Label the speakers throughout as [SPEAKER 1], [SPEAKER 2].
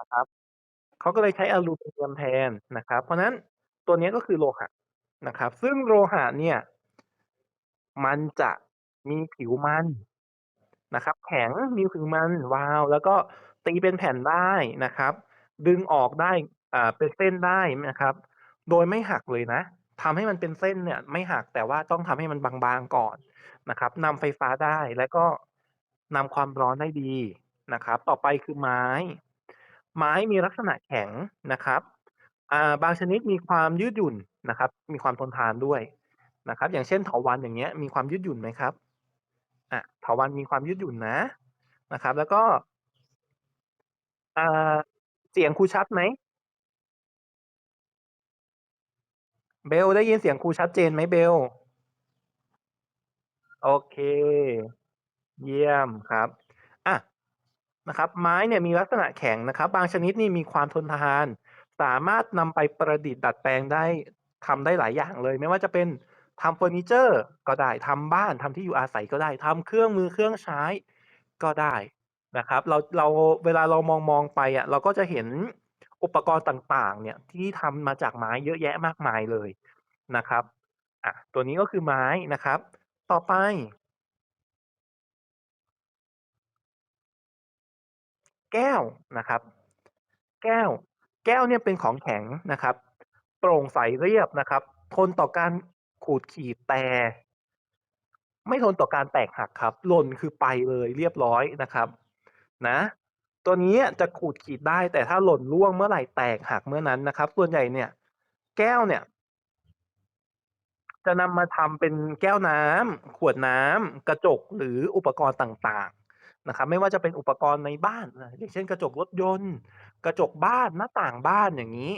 [SPEAKER 1] นะครับ เขาก็เลยใช้อลูมิเนียมแทนนะครับ เพราะฉะนั้นตัวนี้ก็คือโลหะนะครับ ซึ่งโลหะเนี่ย มันจะมีผิวมันนะครับ แข็งมีผิวมันวาว แล้วก็ตีเป็นแผ่นได้นะครับ ดึงออกได้อ่าเป็นเส้นได้นะครับ โดยไม่หักเลยนะทำให้มันเป็นเส้นเนี่ย ไม่หักแต่ว่าต้องทำให้มันบางๆก่อนนะครับนำไฟฟ้าได้แล้วก็นำความร้อนได้ดีนะครับ ต่อไปคือไม้ ไม้มีลักษณะแข็งนะครับอ่าบางชนิดมีความยืดหยุ่นนะครับ มีความทนทานด้วยนะครับ อย่างเช่นเถาวัลย์อย่างเงี้ยมีความยืดหยุ่นไหมครับ?อะเถาวัลย์มีความยืดหยุ่นนะนะครับ แล้วก็อ่าเสียงครูชัดไหม?เบลได้ยินเสียงครูชัดเจนไหมเบล?โอเค เยี่ยมครับ นะครับ ไม้เนี่ยมีลักษณะแข็งนะครับ บางชนิดนี่มีความทนทาน สามารถนำไปประดิษฐ์ดัดแปลงได้ทำได้หลายอย่างเลย ไม่ว่าจะเป็นทำเฟอร์นิเชอร์ก็ได้ทำบ้านทำที่อยู่อาศัยก็ได้ทำเครื่องมือเครื่องใช้ก็ได้นะครับ เราเราเวลาเรามองๆไปอะเราก็จะเห็นอุปกรณ์ต่างๆ เนี่ยที่ทำมาจากไม้เยอะแยะมากมายเลยนะครับอะตัวนี้ก็คือไม้นะครับ ต่อไป แก้วนะครับ แก้ว แก้วเนี่ยเป็นของแข็งนะครับ โปร่งใสเรียบนะครับ ทนต่อการขูดขีดแต่ ไม่ทนต่อการแตกหักครับหล่นคือไปเลยเรียบร้อยนะครับ นะ ตัวนี้จะขูดขีดได้ แต่ถ้าหล่นร่วงเมื่อไหร่แตกหักเมื่อนั้นนะครับ ส่วนใหญ่เนี่ย แก้วเนี่ย จะนำมาทำเป็นแก้วน้ำขวดน้ำกระจกหรืออุปกรณ์ต่างๆ นะครับ ไม่ว่าจะเป็นอุปกรณ์ในบ้านอาอย่างเช่น กระจกรถยนต์ กระจกบ้านหน้าต่างบ้านอย่างงี้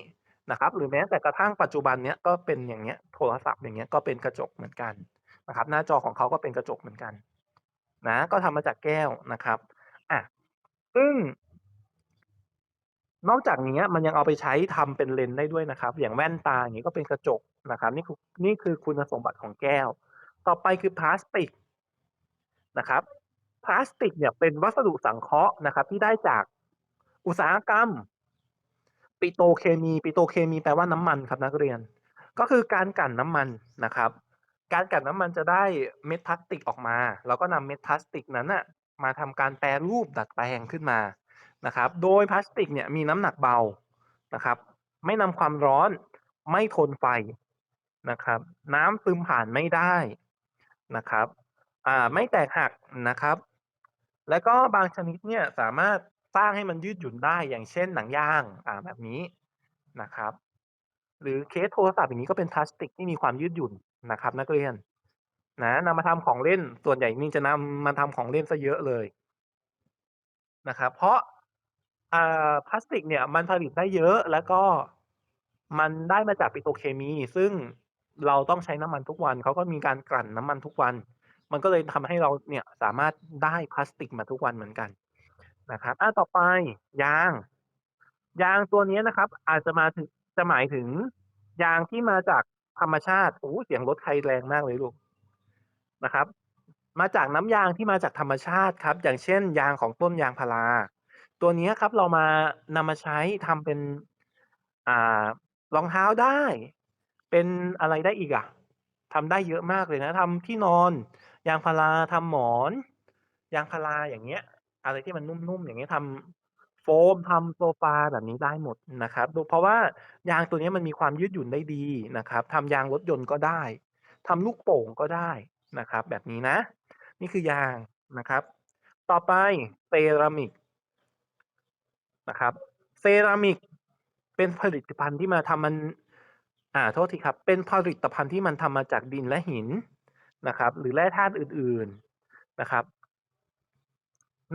[SPEAKER 1] นะครับ หรือแม้แต่กระทั่งปัจจุบันเนี้ยก็เป็นอย่างเงี้ยโทรศัพท์อย่างเงี้ยก็เป็นกระจกเหมือนกันนะครับ หน้าจอของเขาก็เป็นกระจกเหมือนกันนะก็ทำมาจากแก้วนะครับอะซึ่ง นอกจากนี้มันยังเอาไปใช้ทำเป็นเลนส์ได้ด้วยนะครับ อย่างแว่นตาอย่างงี้ก็เป็นกระจกนะครับ นี่คือนี่คือคุณสมบัติของแก้ว ต่อไปคือพลาสติกนะครับ พลาสติกเนี่ยเป็นวัสดุสังเคราะห์นะครับ ที่ได้จากอุตสาหกรรม ปิโตเคมี ปิโตเคมีแปลว่าน้ำมันครับนักเรียน ก็คือการกลั่นน้ำมันนะครับ การกลั่นน้ำมันจะได้เม็ดพลาสติกออกมา แล้วก็นำเม็ดพลาสติกนั้นน่ะมาทำการแปรรูปดัดแปลงขึ้นมานะครับ โดยพลาสติกเนี่ยมีน้ำหนักเบานะครับ ไม่นำความร้อนไม่ทนไฟนะครับ น้ำซึมผ่านไม่ได้นะครับ อ่าไม่แตกหักนะครับ แล้วก็บางชนิดเนี่ยสามารถสร้างให้มันยืดหยุ่นได้ อย่างเช่นหนังยางอ่าแบบนี้นะครับ หรือเคสโทรศัพท์อย่างงี้ก็เป็นพลาสติกที่มีความยืดหยุ่นนะครับ นักเรียนนะนำมาทำของเล่นส่วนใหญ่นี่จะนำมาทำของเล่นเสียเยอะเลยนะครับ เพราะอ่าพลาสติกเนี่ยมันผลิตได้เยอะแล้วก็มันได้มาจากปิโตรเคมี ซึ่งเราต้องใช้น้ำมันทุกวันเขาก็มีการกลั่นน้ำมันทุกวัน มันก็เลยทำให้เราเนี่ยสามารถได้พลาสติกมาทุกวันเหมือนกันนะครับอาต่อไปยาง ยางตัวนี้นะครับ อาจจะมาถึงจะหมายถึง ยางที่มาจากธรรมชาติโอ้เสียงรถใครแรงมากเลยลูกนะครับ มาจากน้ำยางที่มาจากธรรมชาติครับ อย่างเช่น ยางของต้นยางพารา ตัวนี้ครับเรามานำมาใช้ทำเป็นอ่ารองเท้าได้ เป็นอะไรได้อีกอะทำได้เยอะมากเลยนะทำที่นอน ยางพาราทำหมอน ยางพาราอย่างเงี้ย อะไรที่มันนุ่มๆอย่างเงี้ยทำโฟมทำโซฟาแบบนี้ได้หมดนะครับดูเพราะว่ายางตัวนี้มันมีความยืดหยุ่นได้ดีนะครับทำยางรถยนต์ก็ได้ทำลูกโป่งก็ได้นะครับ แบบนี้นะ นี่คือยางนะครับ ต่อไปเซรามิกนะครับเซรามิกเป็นผลิตภัณฑ์ที่มาทำมัน อ่าโทษทีครับ เป็นผลิตภัณฑ์ที่มันทำมาจากดินและหิน นะครับ หรือแร่ธาตุอื่นๆนะครับ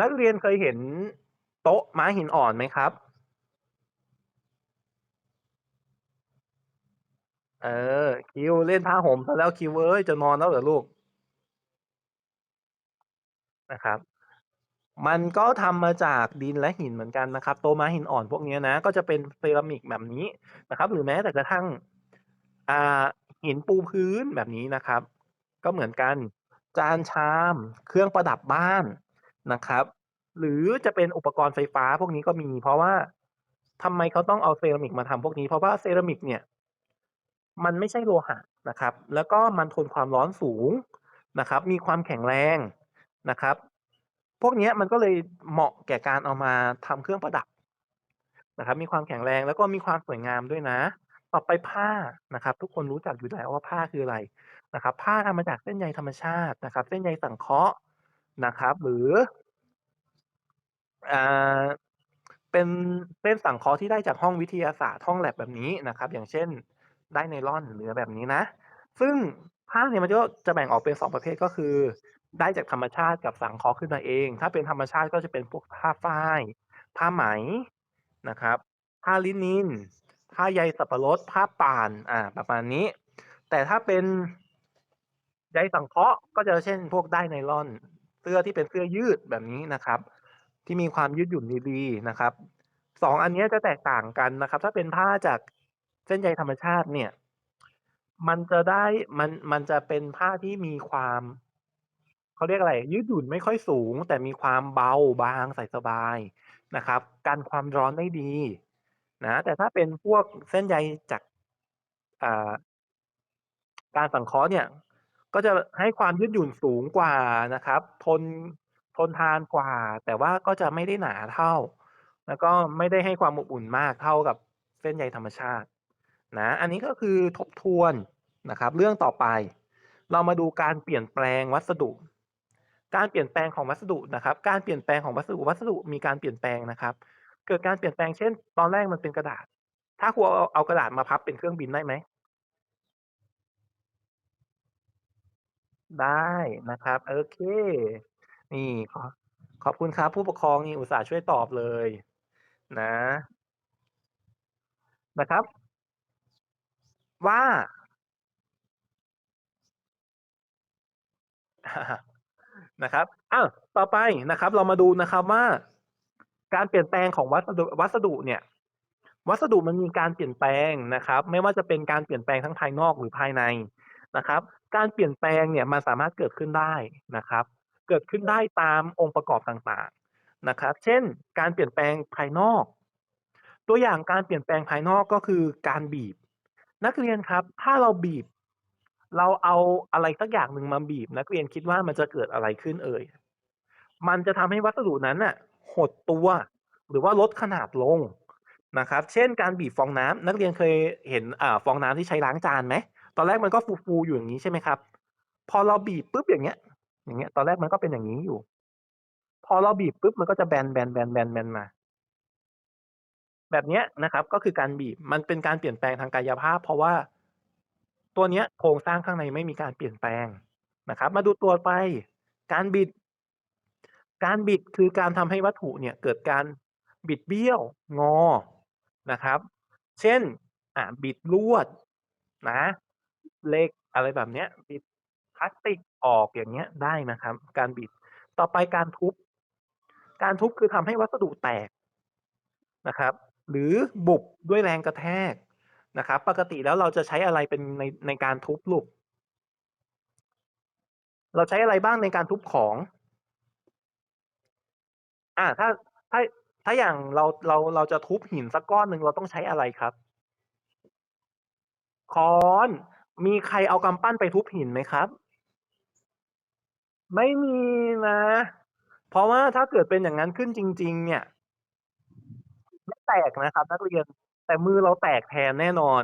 [SPEAKER 1] นักเรียนเคยเห็นโต๊ะม้าหินอ่อนไหมครับ?เออคิวเล่นผ้าห่มเสียแล้วคิวเอ๊ยจะนอนแล้วเหรอลูก?นะครับ มันก็ทำมาจากดินและหินเหมือนกันนะครับ โต๊ะม้าหินอ่อนพวกนี้นะ ก็จะเป็นเซรามิกแบบนี้นะครับ หรือแม้แต่กระทั่งอ่าหินปูพื้นแบบนี้นะครับ ก็เหมือนกัน จานชาม เครื่องประดับบ้านนะครับ หรือจะเป็นอุปกรณ์ไฟฟ้าพวกนี้ก็มี เพราะว่าทำไมเขาต้องเอาเซรามิกมาทำพวกนี้ เพราะว่าเซรามิกเนี่ย มันไม่ใช่โลหะนะครับ แล้วก็มันทนความร้อนสูงนะครับ มีความแข็งแรงนะครับ พวกนี้มันก็เลยเหมาะแก่การเอามาทำเครื่องประดับนะครับ มีความแข็งแรงแล้วก็มีความสวยงามด้วยนะ ต่อไปผ้านะครับ ทุกคนรู้จักอยู่แล้วว่าผ้าคืออะไร นะครับ ผ้าทำมาจากเส้นใยธรรมชาตินะครับ เส้นใยสังเคราะห์นะครับ หรืออ่าเป็นเส้นสังเคราะห์ที่ได้จากห้องวิทยาศาสตร์ห้องแลบแบบนี้นะครับ อย่างเช่นได้ไนลอนหรือแบบนี้นะ ซึ่งผ้าเนี่ยมันก็จะแบ่งออกเป็น2ประเภทก็คือ ได้จากธรรมชาติกับสังเคราะห์ขึ้นมาเอง ถ้าเป็นธรรมชาติก็จะเป็นพวกผ้าฝ้ายผ้าไหมนะครับ ผ้าลินินผ้าใยสับปะรดผ้าป่านอ่าประมาณนี้ แต่ถ้าเป็น ใยสังเคราะห์ก็จะเช่นพวกได้ไนลอน เสื้อที่เป็นเสื้อยืดแบบนี้นะครับ ที่มีความยืดหยุ่นดีๆนะครับ2อันนี้จะแตกต่างกันนะครับ ถ้าเป็นผ้าจากเส้นใยธรรมชาติเนี่ย มันจะได้มันมันจะเป็นผ้าที่มีความเขาเรียกอะไร ยืดหยุ่นไม่ค่อยสูง แต่มีความเบาบางใส่สบายนะครับกันความร้อนได้ดีนะแต่ถ้าเป็นพวกเส้นใยจากอ่าการสังเคราะห์เนี่ย ก็จะให้ความยืดหยุ่นสูงกว่านะครับ ทน ทนทานกว่า แต่ว่าก็จะไม่ได้หนาเท่า แล้วก็ไม่ได้ให้ความอบอุ่นมากเท่ากับเส้นใยธรรมชาตินะ อันนี้ก็คือทบทวนนะครับ เรื่องต่อไป เรามาดูการเปลี่ยนแปลงวัสดุ การเปลี่ยนแปลงของวัสดุนะครับ การเปลี่ยนแปลงของวัสดุวัสดุมีการเปลี่ยนแปลงนะครับ เกิดการเปลี่ยนแปลงเช่น ตอนแรกมันเป็นกระดาษ ถ้าครูเอากระดาษมาพับเป็นเครื่องบินได้ไหม? ได้นะครับ โอเค นี่ขอขอบคุณครับผู้ปกครองนี่อุตส่าห์ช่วยตอบเลย นะ นะครับ ว่า นะครับอ้าวต่อไปนะครับ เรามาดูนะครับว่า การเปลี่ยนแปลงของวัสดุวัสดุเนี่ย วัสดุมันมีการเปลี่ยนแปลงนะครับ ไม่ว่าจะเป็นการเปลี่ยนแปลงทั้งภายนอกหรือภายใน นะครับ การเปลี่ยนแปลงเนี่ยมันสามารถเกิดขึ้นได้นะครับ เกิดขึ้นได้ตามองค์ประกอบต่างๆนะครับ เช่น การเปลี่ยนแปลงภายนอก ตัวอย่างการเปลี่ยนแปลงภายนอกก็คือการบีบ นักเรียนครับ ถ้าเราบีบ เราเอาอะไรสักอย่างหนึ่งมาบีบ นักเรียนคิดว่ามันจะเกิดอะไรขึ้นเอ่ย?มันจะทำให้วัสดุนั้นน่ะหดตัว หรือว่าลดขนาดลงนะครับ เช่น การบีบฟองน้ำนักเรียนเคยเห็นอ่าฟองน้ำที่ใช้ล้างจานไหม? ตอนแรกมันก็ฟูๆอยู่อย่างงี้ใช่ไหมครับ พอเราบีบปุ๊บอย่างเงี้ย อย่างเงี้ย ตอนแรกมันก็เป็นอย่างงี้อยู่ พอเราบีบปุ๊บมันก็จะแบนๆๆๆๆมา แบบเนี้ยนะครับ ก็คือการบีบมันเป็นการเปลี่ยนแปลงทางกายภาพ เพราะว่า ตัวเนี้ยโครงสร้างข้างในไม่มีการเปลี่ยนแปลงนะครับ มาดูตัวไป การบิด การบิดคือการทำให้วัตถุเนี่ย เกิดการบิดเบี้ยวงอนะครับ เช่นอ่าบิดลวดนะ เล็กอะไรแบบเนี้ย บิดพลาสติกออก อย่างเงี้ย ได้นะครับ การบิด ต่อไปการทุบ การทุบคือทำให้วัสดุแตกนะครับ หรือบุบด้วยแรงกระแทกนะครับ ปกติแล้วเราจะใช้อะไรเป็นในในการทุบลูก?เราใช้อะไรบ้างในการทุบของ?อ่า ถ้าถ้าถ้าอย่างเราเราเราจะทุบหินสักก้อนหนึ่งเราต้องใช้อะไรครับ?ค้อน มีใครเอากำปั้นไปทุบหินไหมครับ?ไม่มีนะ เพราะว่าถ้าเกิดเป็นอย่างงั้นขึ้นจริง ๆ เนี่ยไม่แตกนะครับ นักเรียนแต่มือเราแตกแทนแน่นอน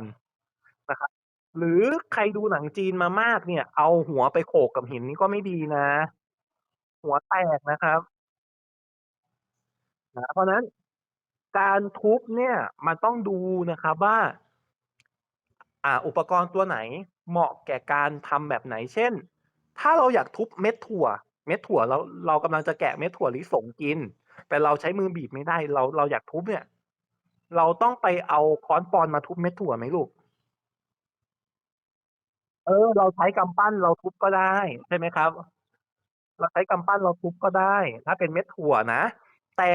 [SPEAKER 1] นะครับ หรือใครดูหนังจีนมามากเนี่ย เอาหัวไปโขกกับหินนี่ก็ไม่ดีนะ หัวแตกนะครับนะเพราะนั้นการทุบเนี่ยมันต้องดูนะครับว่า อ่าอุปกรณ์ตัวไหนเหมาะแก่การทำแบบไหน เช่น ถ้าเราอยากทุบเม็ดถั่ว เม็ดถั่วเราเรากำลังจะแกะเม็ดถั่วลิสงกิน แต่เราใช้มือบีบไม่ได้ เราเราอยากทุบเนี่ย เราต้องไปเอาค้อนปอนมาทุบเม็ดถั่วไหมลูก?เออ เราใช้กำปั้นเราทุบก็ได้ ใช่ไหมครับ เราใช้กำปั้นเราทุบก็ได้ ถ้าเป็นเม็ดถั่วนะ แต่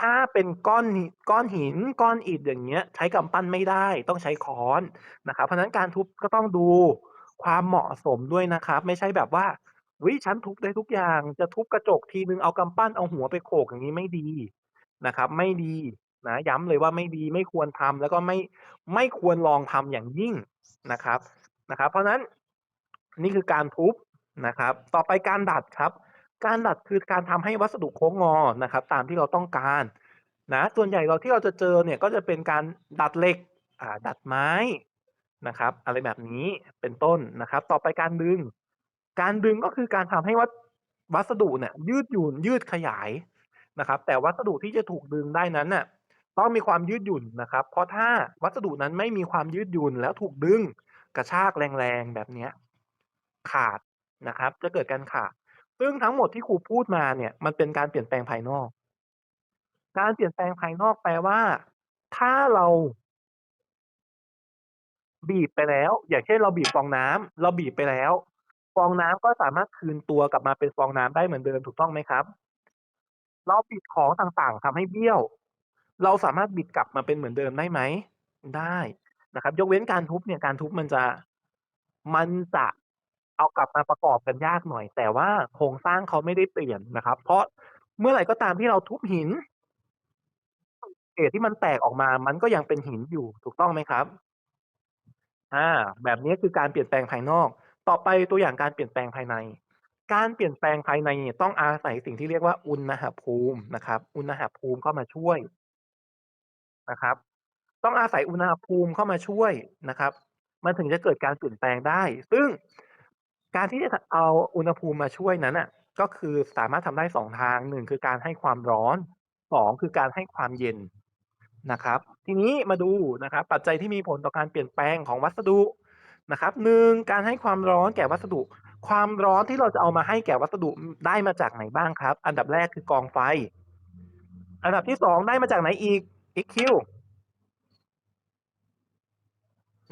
[SPEAKER 1] ถ้าเป็นก้อนก้อนหินก้อนอิฐอย่างเงี้ย ใช้กำปั้นไม่ได้ต้องใช้ค้อนนะครับเพราะฉะนั้นการทุบก็ต้องดูความเหมาะสมด้วยนะครับ ไม่ใช่แบบว่าอุ๊ยฉันทุบได้ทุกอย่างจะทุบกระจกทีหนึ่งเอากำปั้นเอาหัวไปโขกอย่างงี้ไม่ดีนะครับ ไม่ดีนะย้ำเลยว่าไม่ดีไม่ควรทำแล้วก็ไม่ไม่ควรลองทำอย่างยิ่งนะครับนะครับ เพราะฉะนั้นนี่คือการทุบนะครับ ต่อไปการดัดครับ การดัดคือการทำให้วัสดุโค้งงอนะครับ ตามที่เราต้องการนะส่วนใหญ่เราที่เราจะเจอเนี่ยก็จะเป็นการดัดเหล็กอ่าดัดไม้นะครับ อะไรแบบนี้เป็นต้นนะครับ ต่อไปการดึง การดึงก็คือการทำให้วัสวัสดุเนี่ยยืดหยุ่นยืดขยายนะครับ แต่วัสดุที่จะถูกดึงได้นั้นน่ะต้องมีความยืดหยุ่นนะครับ เพราะถ้าวัสดุนั้นไม่มีความยืดหยุ่นแล้วถูกดึงกระชากแรงๆแบบเนี้ยขาดนะครับ จะเกิดการขาด ซึ่งทั้งหมดที่ครูพูดมาเนี่ยมันเป็นการเปลี่ยนแปลงภายนอก การเปลี่ยนแปลงภายนอกแปลว่า ถ้าเราบีบไปแล้ว อย่างเช่นเราบีบฟองน้ำเราบีบไปแล้ว ฟองน้ำก็สามารถคืนตัวกลับมาเป็นฟองน้ำได้เหมือนเดิมถูกต้องไหมครับ?เราบิดของต่างๆทำให้เบี้ยว เราสามารถบิดกลับมาเป็นเหมือนเดิมได้ไหม?ได้นะครับ ยกเว้นการทุบเนี่ยการทุบมันจะ มันจะ เอากลับมาประกอบกันยากหน่อย แต่ว่าโครงสร้างเขาไม่ได้เปลี่ยนนะครับ เพราะเมื่อไหร่ก็ตามที่เราทุบหินเศษที่มันแตกออกมา มันก็ยังเป็นหินอยู่ถูกต้องไหมครับ?อ่า แบบนี้คือการเปลี่ยนแปลงภายนอก ต่อไปตัวอย่างการเปลี่ยนแปลงภายใน การเปลี่ยนแปลงภายในเนี่ยต้องอาศัยสิ่งที่เรียกว่าอุณหภูมินะครับ อุณหภูมิเข้ามาช่วยนะครับ ต้องอาศัยอุณหภูมิเข้ามาช่วยนะครับ มันถึงจะเกิดการเปลี่ยนแปลงได้ ซึ่ง การที่จะเอาอุณหภูมิมาช่วยนั้นน่ะ ก็คือสามารถทำได้2ทาง1คือการให้ความร้อน2คือการให้ความเย็นนะครับ ทีนี้มาดูนะครับ ปัจจัยที่มีผลต่อการเปลี่ยนแปลงของวัสดุนะครับ1การให้ความร้อนแก่วัสดุ ความร้อนที่เราจะเอามาให้แก่วัสดุได้มาจากไหนบ้างครับ?อันดับแรกคือกองไฟ อันดับที่2ได้มาจากไหนอีกอีกคิว?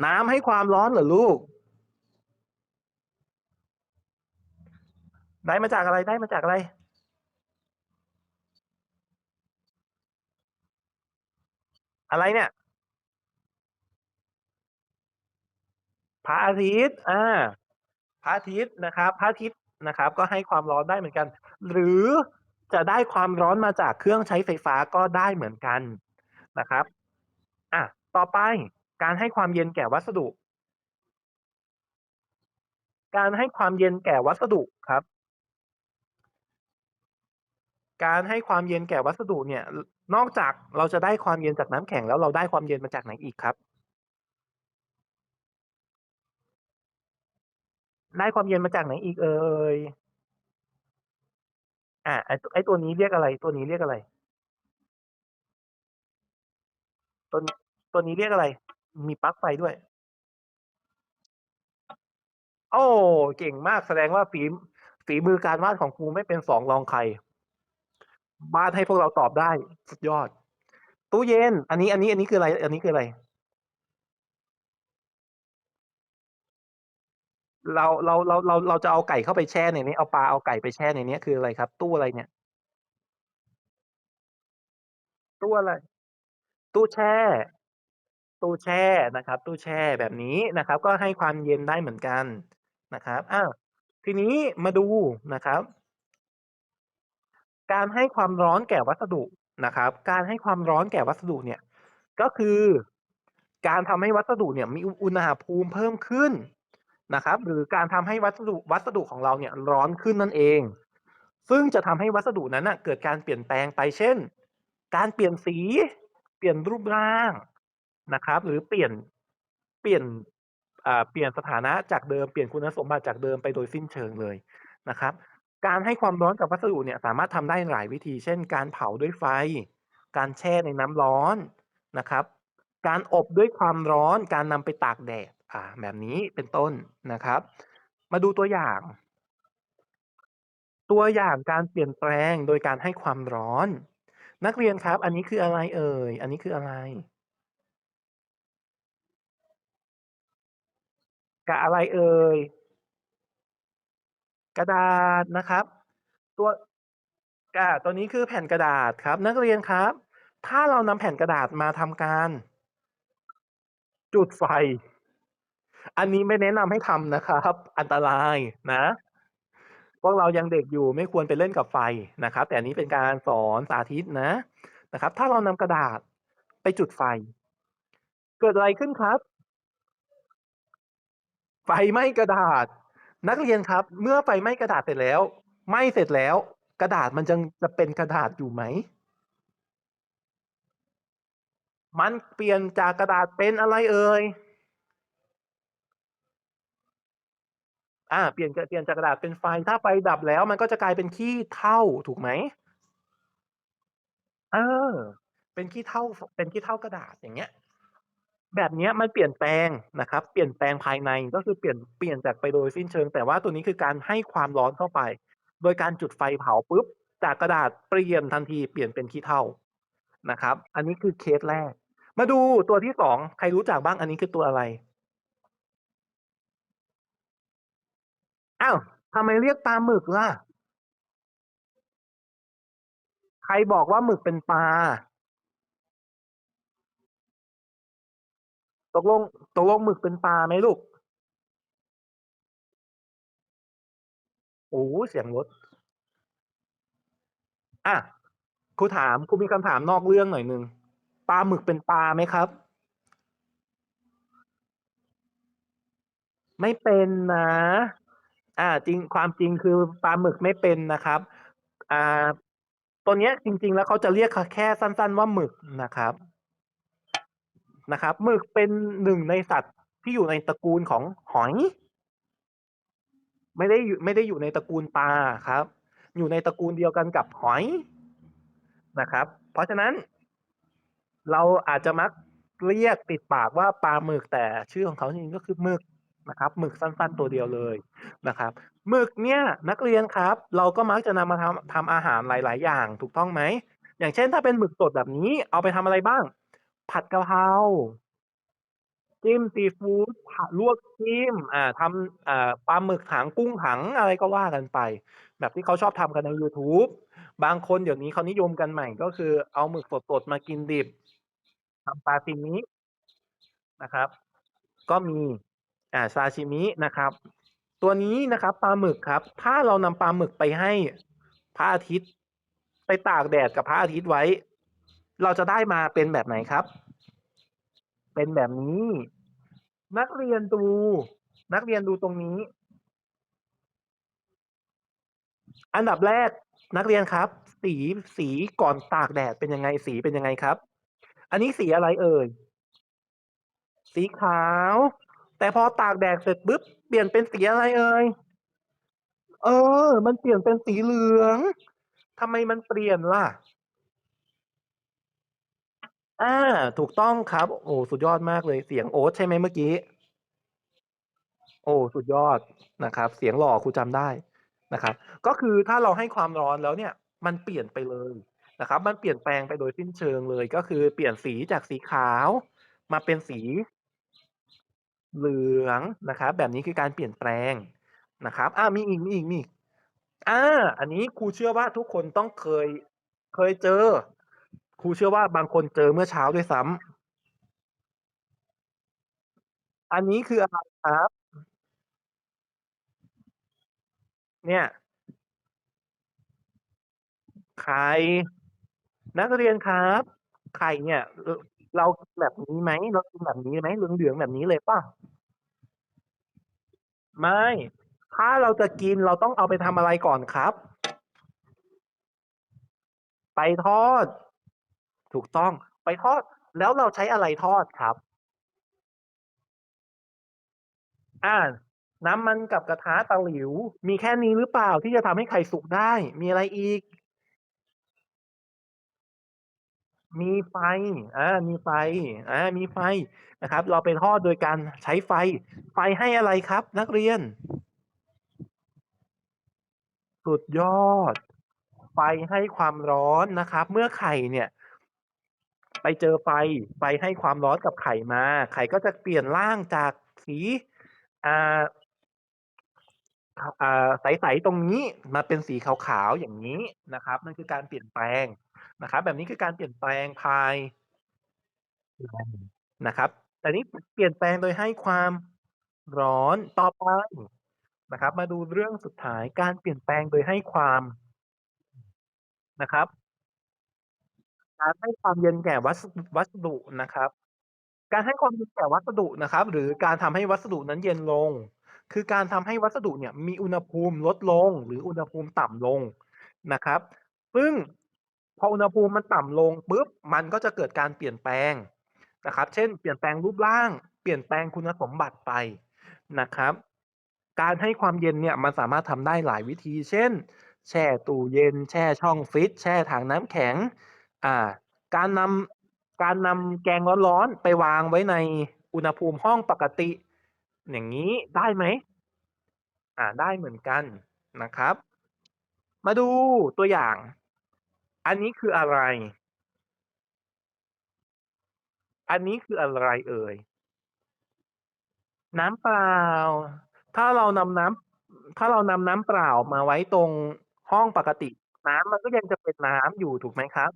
[SPEAKER 1] น้ำให้ความร้อนเหรอลูก? ได้มาจากอะไรได้มาจากอะไร?อะไรเนี่ย?พระอาทิตย์ อ่า พระอาทิตย์นะครับ พระอาทิตย์นะครับ ก็ให้ความร้อนได้เหมือนกัน หรือจะได้ความร้อนมาจากเครื่องใช้ไฟฟ้าก็ได้เหมือนกันนะครับอาต่อไปการให้ความเย็นแก่วัสดุ การให้ความเย็นแก่วัสดุครับ การให้ความเย็นแก่วัสดุเนี่ย นอกจากเราจะได้ความเย็นจากน้ำแข็งแล้วเราได้ความเย็นมาจากไหนอีกครับ?ได้ความเย็นมาจากไหนอีกเอ่ย?อาไอตไอ้ตัวนี้เรียกอะไร ตัวนี้เรียกอะไร?ตัวนตัวนี้เรียกอะไร?มีปลั๊กไฟด้วย โอ้ เก่งมากแสดงว่าฝีฝีมือการวาดของครูไม่เป็นสองรองใคร วาดให้พวกเราตอบได้ สุดยอด ตู้เย็น อันนี้ อันนี้ อันนี้คืออะไร อันนี้คืออะไร?เราเราเราเราเราจะเอาไก่เข้าไปแช่ในนี้ เอาปลาเอาไก่ไปแช่ในนี้คืออะไรครับ ตู้อะไรเนี่ย?ตู้อะไร?ตู้แช่ ตู้แช่นะครับ ตู้แช่แบบนี้นะครับ ก็ให้ความเย็นได้เหมือนกันนะครับอ้าวทีนี้มาดูนะครับ การให้ความร้อนแก่วัสดุนะครับ การให้ความร้อนแก่วัสดุเนี่ยก็คือการทำให้วัสดุเนี่ยมีอุณหภูมิเพิ่มขึ้นนะครับ หรือการทำให้วัสดุวัสดุของเราเนี่ยร้อนขึ้นนั่นเอง ซึ่งจะทำให้วัสดุนั้นนะเกิดการเปลี่ยนแปลงไปเช่น การเปลี่ยนสี เปลี่ยนรูปร่างนะครับ หรือเปลี่ยนเปลี่ยนอ่าเปลี่ยนสถานะจากเดิมเปลี่ยนคุณสมบัติจากเดิมไปโดยสิ้นเชิงเลยนะครับ การให้ความร้อนกับวัสดุเนี่ยสามารถทำได้หลายวิธี เช่น การเผาด้วยไฟ การแช่ในน้ำร้อนนะครับ การอบด้วยความร้อน การนำไปตากแดดอ่าแบบนี้เป็นต้นนะครับ มาดูตัวอย่าง ตัวอย่างการเปลี่ยนแปลงโดยการให้ความร้อน นักเรียนครับ อันนี้คืออะไรเอ่ย อันนี้คืออะไร?กะอะไรเอ่ย? กระดาษนะครับ ตัวอาตัวนี้คือแผ่นกระดาษครับ นักเรียนครับ ถ้าเรานำแผ่นกระดาษมาทำการ จุดไฟ อันนี้ไม่แนะนำให้ทำนะครับ อันตรายนะ พวกเรายังเด็กอยู่ไม่ควรไปเล่นกับไฟนะครับ แต่อันนี้เป็นการสอนสาธิตนะนะครับ ถ้าเรานำกระดาษไปจุดไฟ เกิดอะไรขึ้นครับ ไฟไหม้กระดาษ นักเรียนครับ เมื่อไฟไหม้กระดาษเสร็จแล้วไหม้เสร็จแล้ว กระดาษมันจะจะเป็นกระดาษอยู่ไหม มันเปลี่ยนจากกระดาษเป็นอะไรเอ่ยอ่าเปลี่ยนเปลี่ยนจากกระดาษเป็นไฟถ้าไฟดับแล้วมันก็จะกลายเป็นขี้เถ้าถูกไหมเออเป็นขี้เถ้าเป็นขี้เถ้ากระดาษอย่างเงี้ย แบบเนี้ยมันเปลี่ยนแปลงนะครับ เปลี่ยนแปลงภายในก็คือเปลี่ยนเปลี่ยนจากไปโดยสิ้นเชิง แต่ว่าตัวนี้คือการให้ความร้อนเข้าไป โดยการจุดไฟเผาปุ๊บ จากกระดาษเปลี่ยนทันทีเปลี่ยนเป็นขี้เถ้านะครับ อันนี้คือเคสแรก มาดูตัวที่2ใครรู้จักบ้างอันนี้คือตัวอะไร?อ้าวทำไมเรียกปลาหมึกล่ะ?ใครบอกว่าหมึกเป็นปลา? ตกลงตกลงหมึกเป็นปลาไหมลูก?โอ้เสียงรถอะครูถามครูมีคำถามนอกเรื่องหน่อยหนึ่งปลาหมึกเป็นปลาไหมครับ?ไม่เป็นนะอาจริงความจริงคือปลาหมึกไม่เป็นนะครับ อ่าตัวเนี้ยจริง ๆ แล้วเขาจะเรียกแค่สั้น ๆ ว่าหมึกนะครับ นะครับหมึกเป็น1ในสัตว์ที่อยู่ในตระกูลของหอย ไม่ได้อยู่ไม่ได้อยู่ในตระกูลปลาครับ อยู่ในตระกูลเดียวกันกับหอยนะครับ เพราะฉะนั้น เราอาจจะมักเรียกติดปากว่าปลาหมึกแต่ชื่อของเขาจริงๆก็คือหมึกนะครับหมึกสั้นๆตัวเดียวเลยนะครับหมึกเนี่ยนักเรียนครับ เราก็มักจะนำมาทำทำอาหารหลาย ๆ อย่างถูกต้องไหมอย่างเช่นถ้าเป็นหมึกสดแบบนี้เอาไปทำอะไรบ้าง ผัดกะเพราจิ้มซีฟูดผะลวกจิ้ม อ่าทำอ่าปลาหมึกถังกุ้งถังอะไรก็ว่ากันไป แบบที่เขาชอบทำกันในยูทูบบางคนเดี๋ยวนี้เขานิยมกันใหม่ก็คือเอาหมึกสดๆมากินดิบทำซาซิมินะครับ ก็มีอ่าซาชิมินะครับ ตัวนี้นะครับปลาหมึกครับ ถ้าเรานำปลาหมึกไปให้พระอาทิตย์ ไปตากแดดกับพระอาทิตย์ไว้ เราจะได้มาเป็นแบบไหนครับ?เป็นแบบนี้ นักเรียนดู นักเรียนดูตรงนี้ อันดับแรกนักเรียนครับ สีสีก่อนตากแดดเป็นยังไงสีเป็นยังไงครับ?อันนี้สีอะไรเอ่ย?สีขาว แต่พอตากแดดเสร็จปุ๊บเปลี่ยนเป็นสีอะไรเอ่ย?เออ มันเปลี่ยนเป็นสีเหลืองทำไมมันเปลี่ยนล่ะ? อาถูกต้องครับ โอ้ สุดยอดมากเลย เสียงโอ๊ตใช่ไหมเมื่อกี้?โอ้ สุดยอดนะครับ เสียงหล่อครูจำได้นะครับ ก็คือถ้าเราให้ความร้อนแล้วเนี่ย มันเปลี่ยนไปเลยนะครับ มันเปลี่ยนแปลงไปโดยสิ้นเชิงเลย ก็คือเปลี่ยนสีจากสีขาวมาเป็นสี เหลืองนะครับ แบบนี้คือการเปลี่ยนแปลงนะครับ อา มีอีกมีอีกมีอีกอา อันนี้ครูเชื่อว่าทุกคนต้องเคย เคยเจอ ครูเชื่อว่าบางคนเจอเมื่อเช้าด้วยซ้ำอันนี้คืออะไรครับ?เนี่ยไข่นักเรียนครับไข่เนี่ย เรากินแบบนี้ไหมเรากินแบบนี้ไหมเหลืองๆแบบนี้เลยเปล่า?ไม่ ถ้าเราจะกินเราต้องเอาไปทำอะไรก่อนครับ?ไปทอด ถูกต้องไปทอด แล้วเราใช้อะไรทอดครับ?อ่า น้ำมันกับกระทะตะหลิว มีแค่นี้หรือเปล่าที่จะทำให้ไข่สุกได้ มีอะไรอีก?มีไฟ อ่า มีไฟ อ่า มีไฟนะครับ เราไปทอดโดยการใช้ไฟ ไฟให้อะไรครับ นักเรียน?สุดยอด ไฟให้ความร้อนนะครับ เมื่อไข่เนี่ย ไปเจอไฟ ไฟให้ความร้อนกับไข่มา ไข่ก็จะเปลี่ยนร่างจากสีอ่าใสๆตรงนี้มาเป็นสีขาวๆอย่างงี้นะครับ นั่นคือการเปลี่ยนแปลงนะครับ แบบนี้คือการเปลี่ยนแปลงภายนะครับ แต่นี้เปลี่ยนแปลงโดยให้ความร้อนต่อไปนะครับ มาดูเรื่องสุดท้ายการเปลี่ยนแปลงโดยให้ความนะครับ การให้ความเย็นแก่วัส วัสดุนะครับ การให้ความเย็นแก่วัสดุนะครับ หรือการทำให้วัสดุนั้นเย็นลง คือการทำให้วัสดุเนี่ยมีอุณหภูมิลดลง หรืออุณหภูมิต่ำลงนะครับ ซึ่งพออุณหภูมิมันต่ำลงปุ๊บ มันก็จะเกิดการเปลี่ยนแปลงนะครับ เช่น เปลี่ยนแปลงรูปร่าง เปลี่ยนแปลงคุณสมบัติไปนะครับ การให้ความเย็นเนี่ยมันสามารถทำได้หลายวิธี เช่น แช่ตู้เย็น แช่ช่องฟรีซแช่ถังน้ำแข็ง อ่า การนำการนำแกงร้อนๆไปวางไว้ในอุณหภูมิห้องปกติ อย่างงี้ได้ไหม?อ่าได้เหมือนกันนะครับ มาดูตัวอย่าง อันนี้คืออะไร?อันนี้คืออะไรเอ่ย?น้ำเปล่า ถ้าเรานำน้ำถ้าเรานำน้ำเปล่ามาไว้ตรงห้องปกติ น้ำมันก็ยังจะเป็นน้ำอยู่ถูกไหมครับ?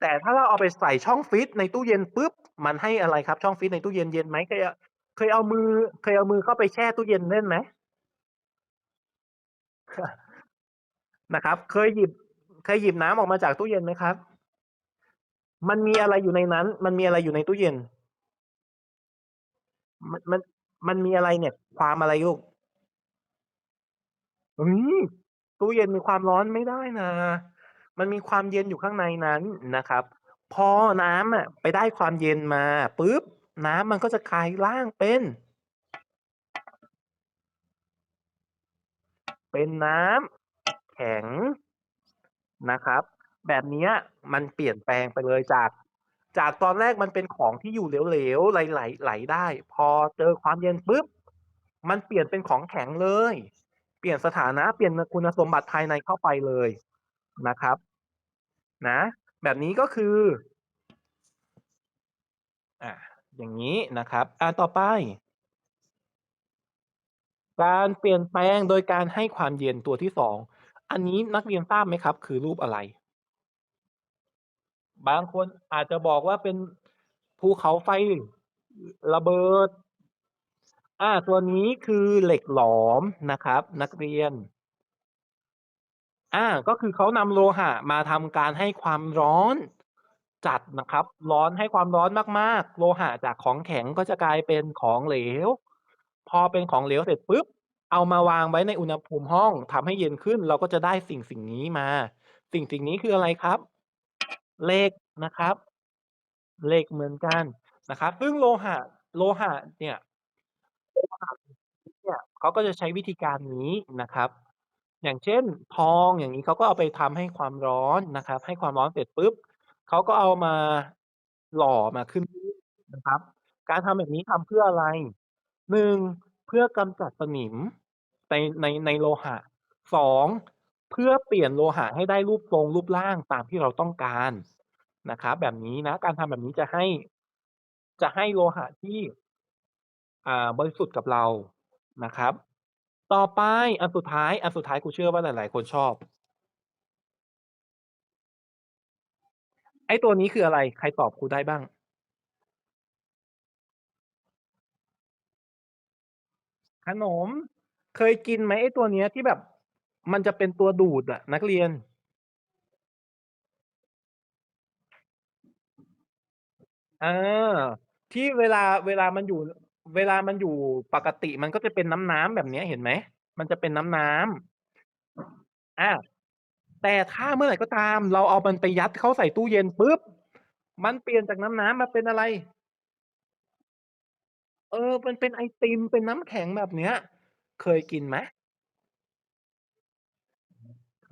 [SPEAKER 1] แต่ถ้าเราเอาไปใส่ช่องฟรีซในตู้เย็นปุ๊บมันให้อะไรครับ ช่องฟรีซในตู้เย็นเย็นไหม?เคยเคยเอามือ เคยเอามือเข้าไปแช่ตู้เย็นเล่นไหม?นะครับ เคยหยิบ เคยหยิบน้ำออกมาจากตู้เย็นไหมครับ?มันมีอะไรอยู่ในนั้น มันมีอะไรอยู่ในตู้เย็น?มันมันมันมีอะไรเนี่ย ความอะไรลูก?เฮ้ยตู้เย็นมีความร้อนไม่ได้นะ มันมีความเย็นอยู่ข้างในนั้นนะครับ พอน้ำอะไปได้ความเย็นมาปุ๊บน้ำมันก็จะกลายร่างเป็น เป็นน้ำแข็งนะครับ แบบนี้มันเปลี่ยนแปลงไปเลยจาก จากตอนแรกมันเป็นของที่อยู่เหลวๆไหลๆไหลได้ พอเจอความเย็นปุ๊บมันเปลี่ยนเป็นของแข็งเลย เปลี่ยนสถานะเปลี่ยนคุณสมบัติภายในเข้าไปเลยนะครับ นะ แบบนี้ก็คืออ่าอย่างงี้นะครับอ่าต่อไป การเปลี่ยนแปลงโดยการให้ความเย็นตัวที่2อันนี้นักเรียนทราบไหมครับ คือรูปอะไร?บางคนอาจจะบอกว่าเป็นภูเขาไฟระเบิด อ่า ตัวนี้คือเหล็กหลอมนะครับ นักเรียน อา ก็คือเขานำโลหะมาทำการให้ความร้อน จัดนะครับ ร้อนให้ความร้อนมาก ๆ โลหะจากของแข็งก็จะกลายเป็นของเหลว พอเป็นของเหลวเสร็จปุ๊บ เอามาวางไว้ในอุณหภูมิห้องทำให้เย็นขึ้น เราก็จะได้สิ่งสิ่งนี้มา สิ่งสิ่งนี้คืออะไรครับ?เหล็กนะครับ เหล็กเหมือนกันนะครับ ซึ่งโลหะ โลหะเนี่ย โลหะเนี่ยเขาก็จะใช้วิธีการนี้นะครับ อย่างเช่น ทองอย่างงี้เขาก็เอาไปทำให้ความร้อนนะครับ ให้ความร้อนเสร็จปุ๊บ เขาก็เอามาหล่อมาขึ้นรูปนะครับ การทำแบบนี้ทำเพื่ออะไร?1เพื่อกำจัดสนิมในในในโลหะ2เพื่อเปลี่ยนโลหะให้ได้รูปทรงรูปร่างตามที่เราต้องการนะครับ แบบนี้นะ การทำแบบนี้จะให้ จะให้โลหะที่ อ่าบริสุทธิ์กับเรานะครับ ต่อไปอันสุดท้าย อันสุดท้ายครูเชื่อว่าหลาย ๆ คนชอบ ไอ้ตัวนี้คืออะไร ใครตอบครูได้บ้าง?ขนม เคยกินไหมไอ้ตัวเนี้ยที่แบบ มันจะเป็นตัวดูดอะนักเรียน?เออ ที่เวลาเวลามันอยู่ เวลามันอยู่ปกติมันก็จะเป็นน้ำ ๆ แบบเนี้ย เห็นไหม มันจะเป็นน้ำ ๆ อา แต่ถ้าเมื่อไหร่ก็ตาม เราเอามันไปยัดเข้าใส่ตู้เย็นปุ๊บ มันเปลี่ยนจากน้ำ ๆ มาเป็นอะไร?เออ มันเป็นไอติม เป็นน้ำแข็งแบบเนี้ย เคยกินไหม?เค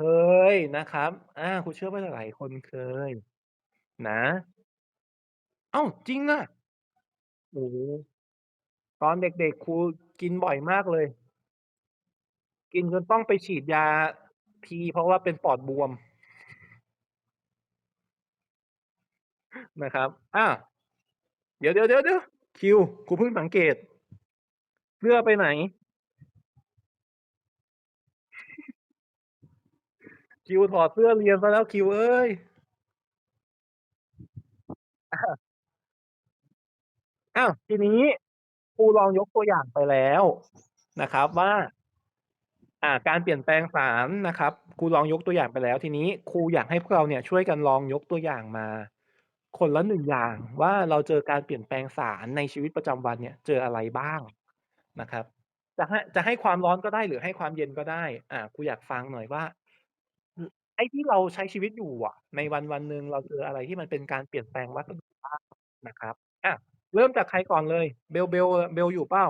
[SPEAKER 1] ยนะครับ อาครูเชื่อว่าหลาย ๆ คนเคย นะ อ้าว จริงอะ?โอ้โฮ อนเด็กๆครูกินบ่อยมากเลย กินจนต้องไปฉีดยาที เพราะว่าเป็นปอดบวมนะครับอาเดี๋ยวๆๆๆคิวครูเพิ่งสังเกตเสื้อไปไหน?คิวถอดเสื้อเรียนเสียแล้วคิวเอ๊ยอ้าวทีนี้ ครูลองยกตัวอย่างไปแล้วนะครับว่าอ่าการเปลี่ยนแปลงสารนะครับครูลองยกตัวอย่างไปแล้ว ทีนี้ครูอยากให้พวกเราเนี่ยช่วยกันลองยกตัวอย่างมา คนละ1อย่างว่าเราเจอการเปลี่ยนแปลงสารในชีวิตประจำวันเนี่ย เจออะไรบ้างนะครับ จะให้จะให้ความร้อนก็ได้หรือให้ความเย็นก็ได้ อ่าครูอยากฟังหน่อยว่า ไอ้ที่เราใช้ชีวิตอยู่อะในวันๆหนึ่งเราเจออะไรที่มันเป็นการเปลี่ยนแปลงวัสดุบ้างนะครับอะ เริ่มจากใครก่อนเลย เบลเบลเบลอยู่เปล่า?